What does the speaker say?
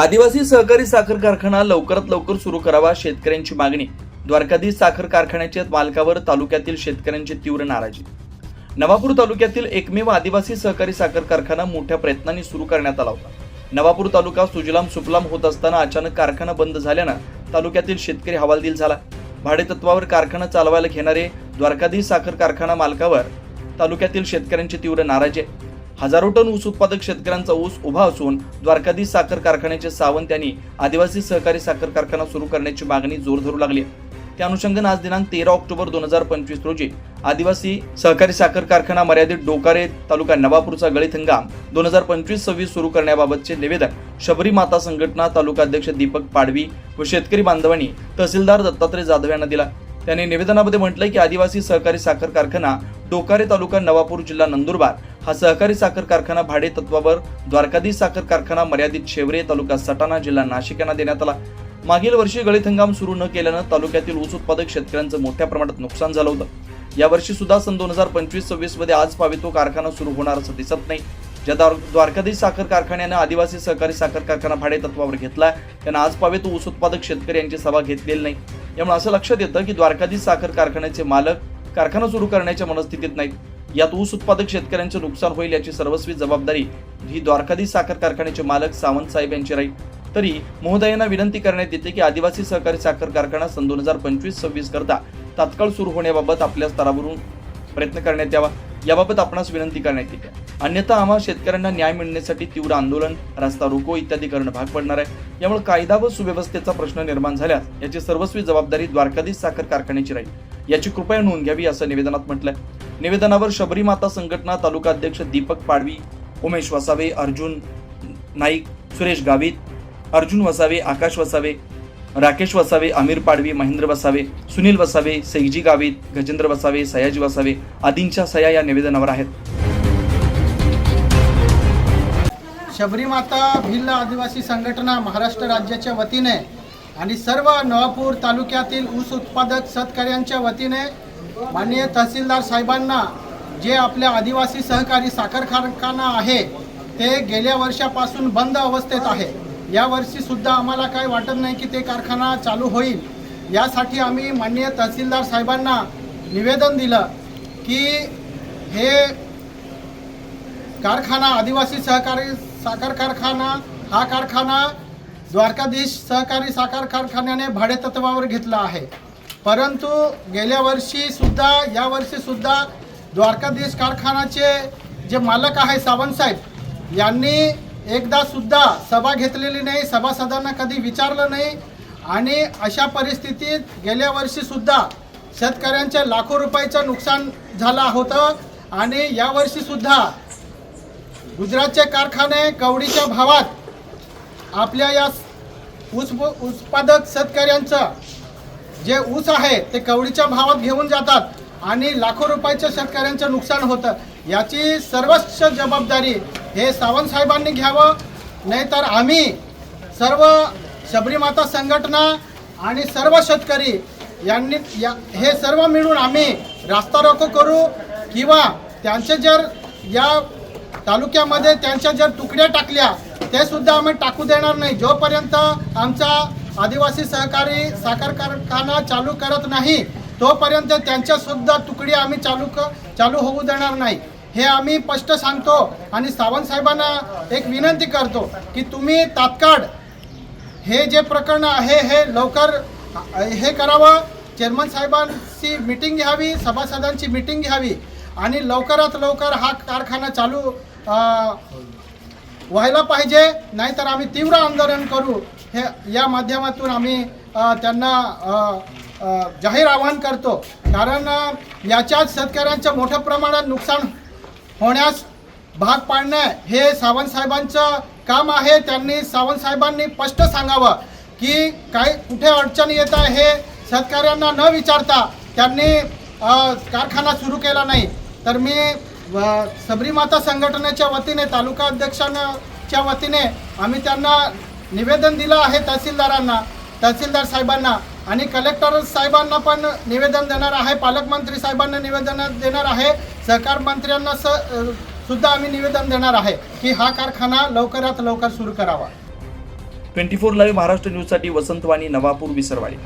आदिवासी सहकारी साखर कारखाना लवकरात लवकर सुरू करावा शेतकऱ्यांची मागणी. द्वारकाधीश साखर कारखान्याच्या मालकावर तालुक्यातील शेतकऱ्यांची तीव्र नाराजी. नवापूर तालुक्यातील एकमेव आदिवासी सहकारी साखर कारखाना मोठ्या प्रयत्नांनी सुरू करण्यात आला होता. नवापूर तालुका सुजलाम सुफलाम होत असताना अचानक कारखाना बंद झाल्यानं तालुक्यातील शेतकरी हवालदिल झाला. भाडेतत्वावर कारखाना चालवायला घेणारे द्वारकाधीश साखर कारखाना मालकावर तालुक्यातील शेतकऱ्यांची तीव्र नाराजी आहे. हजारो टन ऊस उत्पादक शेतकऱ्यांचा ऊस उभा असून द्वारकाधीश साखर कारखान्याचे सावंत यांनी आदिवासी सहकारी साखर कारखाना सुरू करण्याची मागणी जोर धरू लागली त्या अनुषंगाने आज दिनांक तेरा ऑक्टोबर दोन हजार पंचवीस रोजी आदिवासी सहकारी साखर कारखाना मर्यादित डोकारे तालुका नवापूरचा गळीत हंगाम दोन हजार पंचवीस सव्वीस सुरू करण्याबाबतचे निवेदन शबरी माता संघटना तालुका अध्यक्ष दीपक पाडवी व शेतकरी बांधवांनी तहसीलदार दत्तात्रय जाधव यांना दिला. त्यांनी निवेदनामध्ये म्हटलंय की आदिवासी सहकारी साखर कारखाना डोकारे तालुका नवापूर जिल्हा नंदुरबार हा सहकारी साखर कारखाना भाडे तत्वावर द्वारकाधीश साखर कारखाना मर्यादित शेवरे तालुका सटाणा जिल्हा नाशिक यांना देण्यात आला. मागील वर्षी गळीत हंगाम सुरू न केल्यानं तालुक्यातील ऊस उत्पादक शेतकऱ्यांचं मोठ्या प्रमाणात नुकसान झालं होतं. यावर्षी सुद्धा सन दोन हजार पंचवीस सव्वीसमध्ये आज पावी तो कारखाना सुरू होणार असं दिसत नाही. ज्या द्वार- द्वारकाधीश साखर कारखान्यानं आदिवासी सहकारी साखर कारखाना भाडे तत्वावर घेतला त्यांना आज पावे तो ऊस उत्पादक शेतकरी यांची सभा घेतलेली नाही. यामुळे असं लक्षात येतं की द्वारकाधीश साखर कारखान्याचे मालक कारखाना सुरू करण्याच्या मनस्थितीत नाहीत. यात ऊस उत्पादक शेतकऱ्यांचे नुकसान होईल याची सर्वस्वी जबाबदारी ही द्वारकाधीश साखर कारखान्याचे मालक सावंत साहेब यांची राहील. तरी महोदयांना विनंती करण्यात येते की आदिवासी सहकारी साखर कारखाना सन दोन हजार पंचवीस सव्वीस करता तात्काळ सुरू होण्याबाबत आपल्या स्तरावरून प्रयत्न करण्यात यावा. याबाबत आपणास विनंती करण्यात येते. अन्यथा आम्हा शेतकऱ्यांना न्याय मिळण्यासाठी तीव्र आंदोलन रस्ता रोको इत्यादी करणं भाग पडणार आहे. यामुळे कायदा व सुव्यवस्थेचा प्रश्न निर्माण झाल्यास याची सर्वस्वी जबाबदारी द्वारकाधीश साखर कारखान्याची राहील. याची कृपया नोंद घ्यावी असं निवेदनात म्हटलंय. निवेदनावर शबरी माता संघटना तालुका अध्यक्ष दीपक पाडवी उमेश वसावे अर्जुन नाईक सुरेश गावित अर्जुन वसावे आकाश वसावे राकेश वसावे अमीर पाडवी महेंद्र वसावे सुनील वसावे सैजी गावित गजेंद्र वसावे सयाजी वसावे आदींच्या सया या निवेदनावर आहेत. शबरीमाता भिल्ल आदिवासी संघटना महाराष्ट्र राज्याच्या वतीने आणि सर्व नवापूर तालुक्यातील ऊस उत्पादक सत्कार्यांच्या वतीने माननीय तहसीलदार साहेबांना जे आपल्या आदिवासी सहकारी साखर कारखाना आहे ते गेल्या वर्षापासून बंद अवस्थेत आहे. या वर्षी सुद्धा आम्हाला काय वाटत नाही की ते कारखाना चालू होईल. यासाठी आम्ही माननीय तहसीलदार साहेबांना निवेदन दिलं की हे कारखाना आदिवासी सहकारी साखर कारखाना हा कारखाना द्वारकाधीश सहकारी साखर कारखान्याने भाडेतत्वावर घेतला आहे. परंतु गेल्या वर्षीसुद्धा यावर्षीसुद्धा या द्वारकाधीश कारखानाचे जे मालक आहे सावंतसाहेब यांनी एकदासुद्धा सभा घेतलेली नाही सभासदांना कधी विचारलं नाही. आणि अशा परिस्थितीत गेल्या वर्षीसुद्धा शेतकऱ्यांचे लाखो रुपयाचं नुकसान झालं होतं. आणि यावर्षीसुद्धा गुजरातचे कारखाने कवडीच्या भावात आपल्या या ऊस उत्पादक शेतकऱ्यांचं जे ऊस आहे ते कवडीच्या भावात घेऊन जातात आणि लाखो रुपयाच्या शेतकऱ्यांचं नुकसान होतं. याची सर्वस्व जबाबदारी हे सावंत साहेबांनी घ्यावं नाहीतर आम्ही सर्व शबरीमाता संघटना आणि सर्व शेतकरी यांनी या हे सर्व मिळून आम्ही रास्ता रोको करू किंवा त्यांचे जर या तालुक्यामध्ये त्यांच्या जर तुकड्या टाकल्या ते सुद्धा आम्ही टाकू देणार नाही. जोपर्यंत आमचा आदिवासी सहकारी साखर कारखाना चालू करत नाही तोपर्यंत त्यांच्यासुद्धा तुकडी आम्ही चालू क चालू होऊ देणार नाही. हे आम्ही स्पष्ट सांगतो आणि सावंत साहेबांना एक विनंती करतो की तुम्ही तात्काळ हे जे प्रकरण आहे हे लवकर हे करावं. चेअरमन साहेबांची मीटिंग घ्यावी सभासदांची मीटिंग घ्यावी आणि लवकरात लवकर हा कारखाना चालू आ, व्हायला पाहिजे नाहीतर आम्ही तीव्र आंदोलन करू. हे या माध्यमातून आम्ही त्यांना जाहीर आवाहन करतो. कारण याच्यात शेतकऱ्यांचं मोठ्या प्रमाणात नुकसान होण्यास भाग पाडणं हे सावंतसाहेबांचं काम आहे. त्यांनी सावंतसाहेबांनी स्पष्ट सांगावं की काय कुठे अडचण येत आहे हे शेतकऱ्यांना न विचारता त्यांनी कारखाना सुरू केला नाही. तर मी व सबरीमाता संघटनेच्या वतीने तालुका अध्यक्षांच्या वतीने आम्ही त्यांना निवेदन दिलं आहे तहसीलदारांना तहसीलदार साहेबांना आणि कलेक्टर साहेबांना पण निवेदन देणार आहे पालकमंत्री साहेबांना निवेदन देणार आहे सहकार मंत्र्यांना स सुद्धा आम्ही निवेदन देणार आहे की हा कारखाना लवकरात लवकर सुरू करावा. ट्वेंटी फोर लाईव्ह महाराष्ट्र न्यूजसाठी वसंतवाणी नवापूर विसरवाडी.